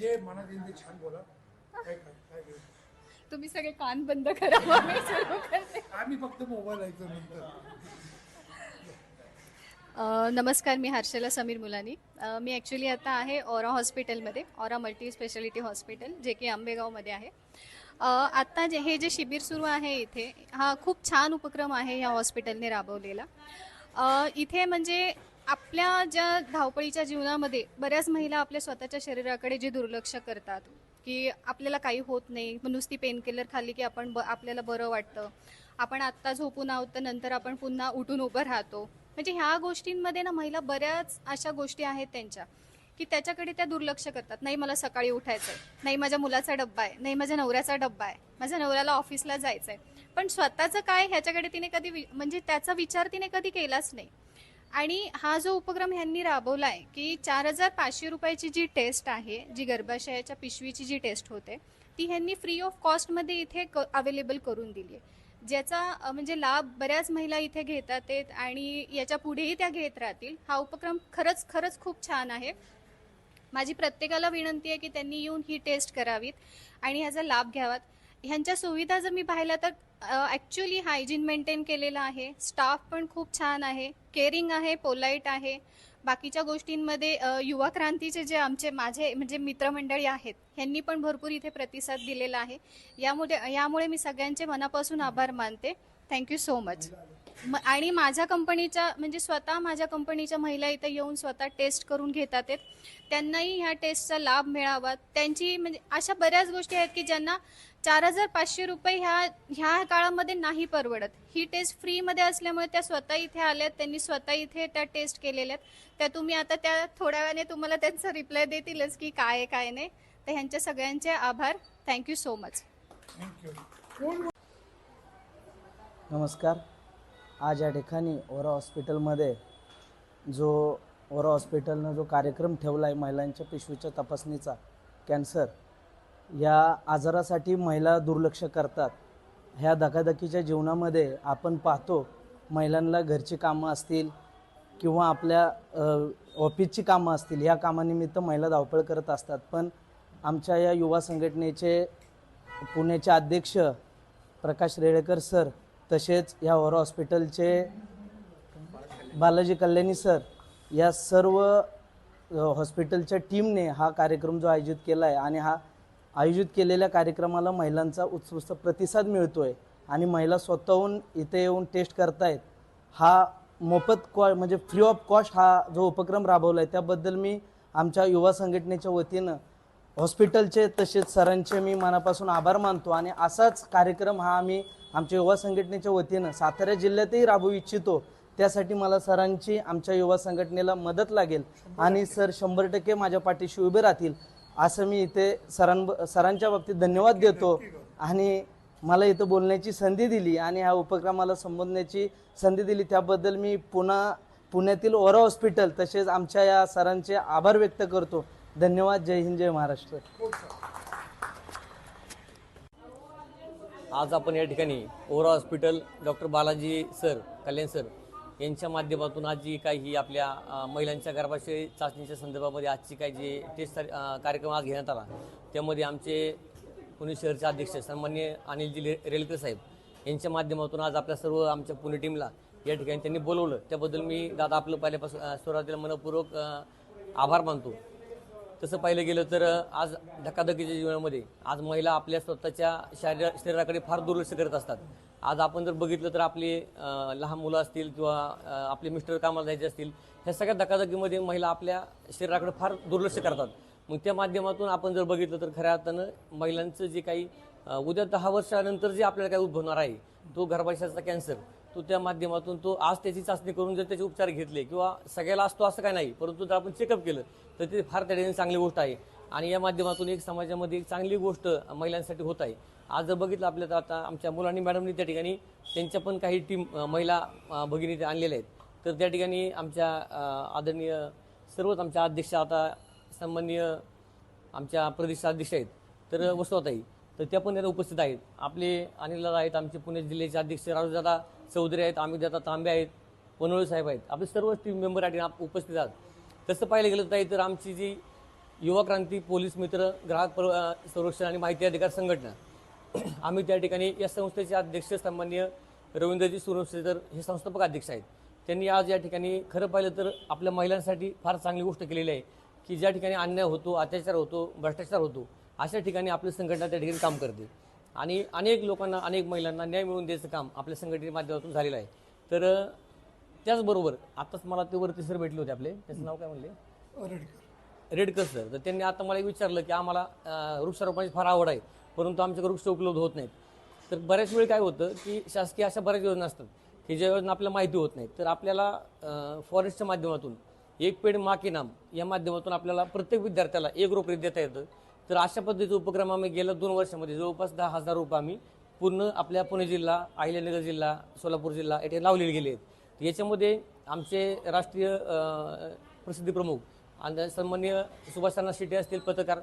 जे मनात येईल ते छान बोला. काय काय काय काय. तुम्ही सगळे कान बंद करा मग मी सुरू करते. आम्ही फक्त मोबाईल ऐकतो नंतर. अ, नमस्कार मी हर्षला समीर मुलानी. अ, मी ॲक्च्युली आता आहे ओरा हॉस्पिटलमध्ये ओरा मल्टी स्पेशालिटी हॉस्पिटल जे की आंबेगावमध्ये आहे. अ, आत्ता जे हे जे शिबिर सुरू आहे इथे हा खूप छान उपक्रम आहे या हॉस्पिटलने राबवलेला. अ, इथे म्हणजे आपल्या ज्या धावपळीच्या जीवनामध्ये बऱ्याच महिला आपल्या स्वतःच्या शरीराकडे जे दुर्लक्ष करतात की आपल्याला काही होत नाही नुसती नुसती पेनकिलर खाल्ली की आपण ब आपल्याला बरं वाटतं. आपण आत्ता झोपून आहोत तर नंतर आपण पुन्हा उठून उभं राहतो. म्हणजे ह्या गोष्टींमध्ये ना महिला बऱ्याच अशा गोष्टी आहेत त्यांच्या की त्याच्याकडे त्या दुर्लक्ष करतात. नाही मला सकाळी उठायचं आहे नाही माझ्या मुलाचा डब्बा आहे. नाही माझ्या नवऱ्याचा डब्बा आहे. माझ्या नवऱ्याला ऑफिसला जायचं आहे पण स्वतःचं काय ह्याच्याकडे तिने कधी वि- म्हणजे त्याचा विचार तिने कधी केलाच नाही. आणि हा जो उपक्रम ह्यांनी राबवला आहे की चार हजार पाचशे रुपयाची जी टेस्ट आहे जी गर्भाशयाच्या पिशवीची जी टेस्ट होते ती ह्यांनी फ्री ऑफ कॉस्टमध्ये इथे अवेलेबल करून दिली आहे. ज्याचा म्हणजे लाभ बऱ्याच महिला इथे घेतात आहेत आणि याच्या पुढेही त्या घेत राहतील. हा उपक्रम खरंच खरंच खूप छान आहे. माझी प्रत्येकाला विनंती आहे की त्यांनी येऊन ही टेस्ट करावीत आणि ह्याचा लाभ घ्यावात. ह्यांच्या सुविधा जर मी पाहिल्या तर ॲक्च्युली हायजीन मेंटेन केलेलं आहे. स्टाफ पण खूप छान आहे. केअरिंग आहे पोलाईट आहे. बाकीच्या गोष्टींमध्ये युवा क्रांतीचे जे आमचे माझे म्हणजे मित्रमंडळी आहेत ह्यांनी पण भरपूर इथे प्रतिसाद दिलेला आहे. यामुळे यामुळे मी सगळ्यांचे मनापासून आभार मानते. थँक्यू सो मच म आणि माझ्या कंपनीच्या म्हणजे स्वतः माझ्या कंपनीच्या महिला इथं येऊन स्वतः टेस्ट करून घेतात आहेत. त्यांनाही ह्या टेस्टचा लाभ मिळावा. त्यांची म्हणजे अशा बऱ्याच गोष्टी आहेत की ज्यांना चार हजार पाचशे रुपये ह्या ह्या काळामध्ये नाही परवडत. ही टेस्ट फ्रीमध्ये असल्यामुळे त्या स्वतः इथे आल्यात त्यांनी स्वतः इथे त्या टेस्ट केलेल्या आहेत. त्या तुम्ही आता त्या थोड्या वेळाने तुम्हाला त्यांचा रिप्लाय देतीलच की काय आहे काय नाही. तर ह्यांच्या सगळ्यांचे आभार. थँक्यू सो मच नमस्कार. आज या ठिकाणी ओरा हॉस्पिटलमध्ये जो ओरा हॉस्पिटलनं जो कार्यक्रम ठेवला आहे महिलांच्या पिशवीच्या तपासणीचा कॅन्सर या आजारासाठी महिला दुर्लक्ष करतात. ह्या धकाधकीच्या जीवनामध्ये आपण पाहतो महिलांना घरची कामं असतील किंवा आपल्या ऑफिसची कामं असतील या कामानिमित्त महिला धावपळ करत असतात. पण आमच्या या युवा संघटनेचे पुण्याचे अध्यक्ष प्रकाश रेडेकर सर तसेच या ओरा हॉस्पिटलचे बालाजी कल्याणी सर या सर्व हॉस्पिटलच्या टीमने हा कार्यक्रम जो आयोजित केला आहे आणि हा आयोजित केलेल्या कार्यक्रमाला महिलांचा उत्स्फूर्त प्रतिसाद मिळतो आहे आणि महिला स्वतःहून इथे येऊन टेस्ट करतायत हा मोफत कॉ म्हणजे फ्री ऑफ कॉस्ट हा जो उपक्रम राबवला आहे त्याबद्दल मी आमच्या युवा संघटनेच्या वतीनं हॉस्पिटलचे तसेच सरांचे मी मनापासून आभार मानतो आणि असाच कार्यक्रम हा आम्ही आमच्या युवा संघटनेच्या वतीनं सातारा जिल्ह्यातही राबवू इच्छितो. त्यासाठी मला सरांची आमच्या युवा संघटनेला मदत लागेल आणि सर शंभर टक्के माझ्या पाठीशी उभे राहतील असं मी इथे सरां सरांच्या बाबतीत धन्यवाद देतो आणि मला इथं बोलण्याची संधी दिली आणि ह्या उपक्रमाला संबोधण्याची संधी दिली. त्याबद्दल मी पुन्हा पुण्यातील ओरा हॉस्पिटल तसेच आमच्या या सरांचे आभार व्यक्त करतो. धन्यवाद जय हिंद जय महाराष्ट्र. आज आपण या ठिकाणी Aura hospital doctor Balaji sir Kalyan sir यांच्या माध्यमातून आज जी काही ही आपल्या महिलांच्या गर्भाशय चाचणीच्या संदर्भामध्ये आजची काही जे टेस्ट कार्यक्रम आज घेण्यात आला त्यामध्ये आमचे पुणे शहरचे अध्यक्ष सन्मान्य अनिलजी रेलकर साहेब यांच्या माध्यमातून आज आपल्या सर्व आमच्या पुणे टीमला या ठिकाणी त्यांनी बोलवलं. त्याबद्दल मी दादा आपलं पहिल्यापासून सुरुवातीला मनपूर्वक आभार मानतो. तसं पाहिलं गेलं तर आज धकाधकीच्या जीवनामध्ये आज महिला आपल्या स्वतःच्या शरीर शरीराकडे फार दुर्लक्ष करत असतात. आज आपण जर बघितलं तर आपले लहान मुलं असतील किंवा आपले मिस्टर कामाला जायचे असतील ह्या सगळ्या धकाधकीमध्ये महिला आपल्या शरीराकडे फार दुर्लक्ष करतात. मग त्या माध्यमातून आपण जर बघितलं तर खऱ्या अर्थानं महिलांचं जे काही उद्या दहा वर्षानंतर जे आपल्याला काही उद्भवणार आहे तो गर्भाशयाचा कॅन्सर तो त्या माध्यमातून तो आज त्याची चाचणी करून जर त्याचे उपचार घेतले किंवा सगळ्याला असतो असं काय नाही परंतु जर आपण चेकअप केलं तर ते फार त्या ठिकाणी चांगली गोष्ट आहे. आणि या माध्यमातून एक समाजामध्ये एक चांगली गोष्ट महिलांसाठी होत आहे. आज जर बघितलं आपल्या तर आता आमच्या मुलांनी मॅडमनी त्या ठिकाणी त्यांच्या पण काही टीम महिला भगिनी आणलेल्या आहेत. तर त्या ठिकाणी आमच्या आदरणीय सर्वच आमच्या अध्यक्ष आता सन्माननीय आमच्या प्रदेश अध्यक्ष आहेत. तर वसवताई तर त्या पण याला उपस्थित आहेत. आपले अनिलदादा आहेत आमचे पुणे जिल्ह्याचे अध्यक्ष राजूदादा चौधरी आहेत अमितदादा तांबे आहेत पनोळे साहेब आहेत. आपले सर्व टीम मेंबर या ठिकाणी उपस्थित आहात. तसं पाहिलं गेलं तर ताई तर आमची जी युवा क्रांती पोलीस मित्र ग्राहक पर- संरक्षण आणि माहिती अधिकार संघटना आम्ही त्या ठिकाणी या संस्थेचे अध्यक्ष सन्मान्य रवींद्रजी सुरवसेकर हे संस्थापक अध्यक्ष आहेत. त्यांनी आज या ठिकाणी खरं पाहिलं तर आपल्या महिलांसाठी फार चांगली गोष्ट केलेली आहे की ज्या ठिकाणी अन्याय होतो अत्याचार होतो भ्रष्टाचार होतो अशा ठिकाणी आपली संघटना त्या ठिकाणी काम करते. आणि अनेक लोकांना अनेक महिलांना न्याय मिळवून द्यायचं काम आपल्या संघटनेच्या माध्यमातून झालेलं आहे. तर त्याचबरोबर आताच मला ते वरती सर भेटले होते आपले. त्याचं नाव काय म्हणले? रेडकर. रेडकर सर तर त्यांनी आता मला एक विचारलं की आम्हाला वृक्षारोपणाची फार आवड आहे परंतु आमच्याकडे वृक्ष उपलब्ध होत नाहीत. तर बऱ्याच वेळी काय होतं की शासकीय अशा बऱ्याच योजना असतात की ज्या योजना आपल्याला माहिती होत नाहीत. तर आपल्याला फॉरेस्टच्या माध्यमातून एक पेड मा के नाम या माध्यमातून आपल्याला प्रत्येक विद्यार्थ्याला एक रोप देता येतं. तर अशा पद्धतीचा उपक्रम आम्ही गेल्या दोन वर्षामध्ये जवळपास दहा हजार रुपये आम्ही पूर्ण आपल्या पुणे जिल्हा अहिल्यानगर जिल्हा सोलापूर जिल्हा येथे लावलेले गेले आहेत. याच्यामध्ये आमचे राष्ट्रीय प्रसिद्धी प्रमुख आणि सन्मान्य सुभाषचंद्र शेट्टी असतील पत्रकार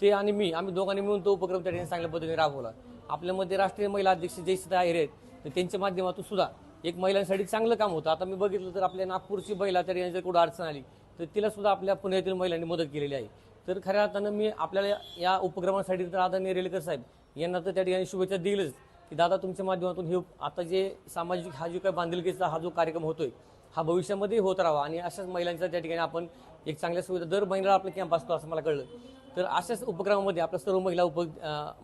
ते आणि मी आम्ही दोघांनी मिळून तो उपक्रम त्या ठिकाणी चांगल्या पद्धतीने राबवला. आपल्यामध्ये राष्ट्रीय महिला अध्यक्ष जयसिता आहेर आहेत तर त्यांच्या माध्यमातून सुद्धा एक महिलांसाठी चांगलं काम होतं. आता मी बघितलं तर आपल्या नागपूरची महिला त्या ठिकाणी जर कुठं अडचण आली तर तिला सुद्धा आपल्या पुण्यातील महिलांनी मदत केलेली आहे. तर खऱ्या अर्थानं मी आपल्याला या उपक्रमासाठी तर आता रेलकर साहेब यांना तर त्या ठिकाणी शुभेच्छा दिलच की दादा तुमच्या माध्यमातून हे आता जे सामाजिक हा जो काही बांधिलकीचा हा जो कार्यक्रम होतोय हा भविष्यामध्ये होत राहावा आणि अशाच महिलांचा त्या ठिकाणी आपण एक चांगल्या सुविधा दर महिन्याला आपला कॅम्प असतो असं मला कळलं. तर अशाच उपक्रमामध्ये आपल्या सर्व महिला उप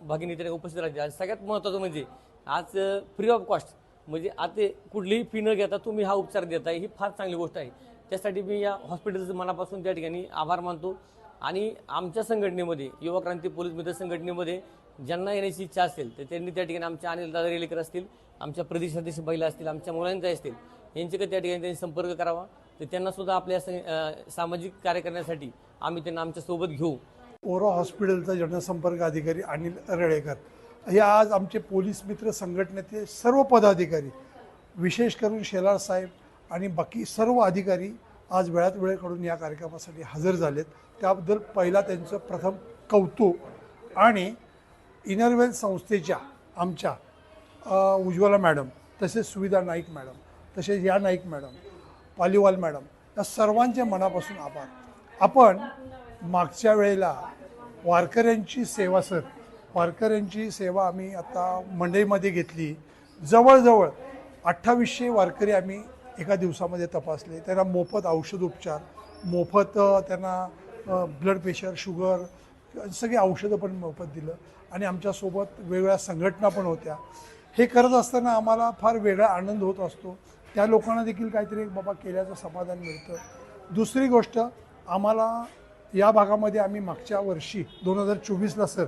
भागिनी त्या उपस्थित राहते आणि सगळ्यात महत्त्वाचं म्हणजे आज फ्री ऑफ कॉस्ट म्हणजे आता कुठलीही फी न घेता तुम्ही हा उपचार देताय ही फार चांगली गोष्ट आहे. त्यासाठी मी या हॉस्पिटलचं मनापासून त्या ठिकाणी आभार मानतो. आणि आमच्या संघटनेमध्ये युवा क्रांती पोलीस मित्र संघटनेमध्ये ज्यांना येण्याची इच्छा असेल तर त्यांनी त्या ठिकाणी आमच्या अनिल दादा रेलेकर असतील आमच्या प्रदेशाध्यक्ष महिला असतील आमच्या मुलांचे असतील यांच्याकडे त्या ठिकाणी त्यांनी संपर्क करावा? तर त्यांना सुद्धा आपल्या सं- सामाजिक कार्य करण्यासाठी आम्ही त्यांना आमच्यासोबत घेऊ. ओरा हॉस्पिटलचा जनसंपर्क अधिकारी अनिल रेळेकर. हे आज आमचे पोलीस मित्र संघटनेचे सर्व पदाधिकारी विशेष करून शेलार साहेब आणि बाकी सर्व अधिकारी आज वेळात वेळ काढून या कार्यक्रमासाठी हजर झालेत. त्याबद्दल पहिला त्यांचं प्रथम कौतुक आणि इनरवेल संस्थेच्या आमच्या उज्ज्वला मॅडम तसेच सुविधा नाईक मॅडम तसेच या नाईक मॅडम पालीवाल मॅडम या सर्वांच्या मनापासून आभार. आपण मागच्या वेळेला वारकऱ्यांची सेवा सर वारकऱ्यांची सेवा आम्ही आता मंडईमध्ये घेतली. जवळजवळ अठ्ठावीसशे वारकरी आम्ही एका दिवसामध्ये तपासले त्यांना मोफत औषध उपचार मोफत त्यांना ब्लड प्रेशर शुगर सगळी औषधं पण मोफत दिलं. आणि आमच्यासोबत वेगवेगळ्या संघटना पण होत्या. हे करत असताना आम्हाला फार वेगळा आनंद होत असतो. त्या लोकांना देखील काहीतरी एक बाबा केल्याचं समाधान मिळतं. दुसरी गोष्ट आम्हाला या भागामध्ये आम्ही मागच्या वर्षी दोन हजार चोवीसला सर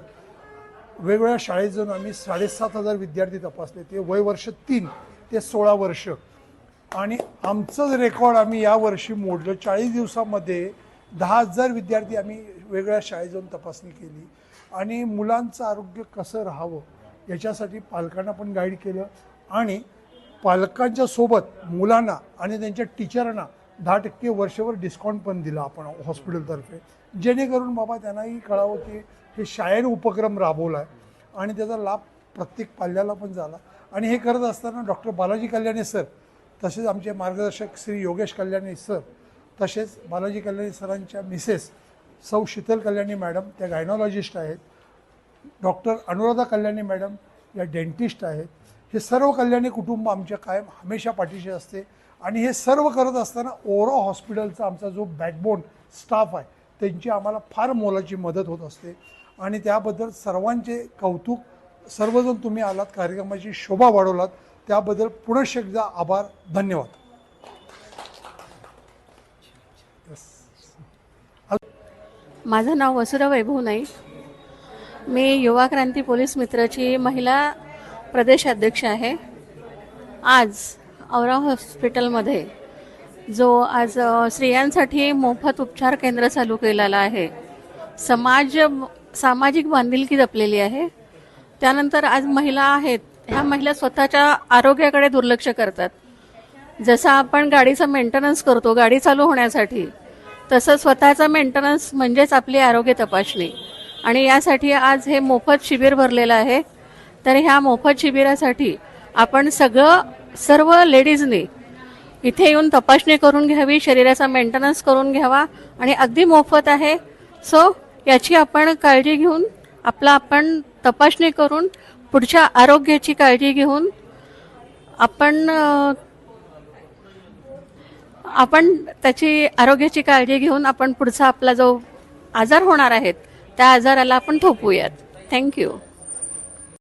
वेगवेगळ्या शाळेत जाऊन आम्ही साडेसात हजार विद्यार्थी तपासले. ते वय वर्ष तीन ते सोळा वर्ष. आणि आमचं रेकॉर्ड आम्ही यावर्षी मोडलं. चाळीस दिवसामध्ये दहा हजार विद्यार्थी आम्ही वेगळ्या शाळेत जाऊन तपासणी केली. आणि मुलांचं आरोग्य कसं राहावं याच्यासाठी पालकांना पण गाईड केलं. आणि पालकांच्या सोबत मुलांना आणि त्यांच्या टीचरांना दहा टक्के वर्षभर डिस्काउंट पण दिला आपण हॉस्पिटलतर्फे जेणेकरून बाबा त्यांनाही कळावं की हे शाळेने उपक्रम राबवला आहे आणि त्याचा लाभ प्रत्येक पाल्याला पण झाला. आणि हे करत असताना डॉक्टर बालाजी कल्याणे सर तसेच आमचे मार्गदर्शक श्री योगेश कल्याणी सर तसेच बालाजी कल्याणी सरांच्या मिसेस सौ शीतल कल्याणी मॅडम त्या गायनॉलॉजिस्ट आहेत. डॉक्टर अनुराधा कल्याणी मॅडम या डेंटिस्ट आहेत. हे सर्व कल्याणी कुटुंब आमच्या कायम हमेशा पाठीशी असते आणि हे सर्व करत असताना ओरा हॉस्पिटलचा आमचा जो बॅकबोन स्टाफ आहे त्यांची आम्हाला फार मोलाची मदत होत असते. आणि त्याबद्दल सर्वांचे कौतुक सर्वजण तुम्ही आलात कार्यक्रमाची शोभा वाढवलात. त्याबद्दल पुनश एकदा आभार धन्यवाद. माझं नाव वसुरा वैभव नाईक. मी युवा क्रांती पोलीस मित्राची महिला प्रदेश अध्यक्ष आहे. आज औरा हॉस्पिटलमध्ये जो आज स्त्रियांसाठी मोफत उपचार केंद्र चालू केलेला आहे. समाज सामाजिक बांधिलकी जपलेली आहे. त्यानंतर आज महिला आहेत ह्या महिला स्वतःच्या आरोग्याकडे दुर्लक्ष करतात. जसं आपण गाडीचं मेंटेनन्स करतो गाडी चालू होण्यासाठी तसं स्वतःचा मेंटेनन्स म्हणजेच आपली आरोग्य तपासणी. आणि यासाठी आज हे मोफत शिबिर भरलेलं आहे. तर ह्या मोफत शिबिरासाठी आपण सगळं सर्व लेडीजनी इथे येऊन तपासणी करून घ्यावी शरीराचा मेंटेनन्स करून घ्यावा आणि अगदी मोफत आहे. सो याची आपण काळजी घेऊन आपला आपण तपासणी करून पुढच्या आरोग्याची काळजी घेऊन आपण आपण त्याची आरोग्याची काळजी घेऊन आपण पुढचा आपला जो आजार होणार आहेत त्या आजाराला आपण थोपूयात थँक्यू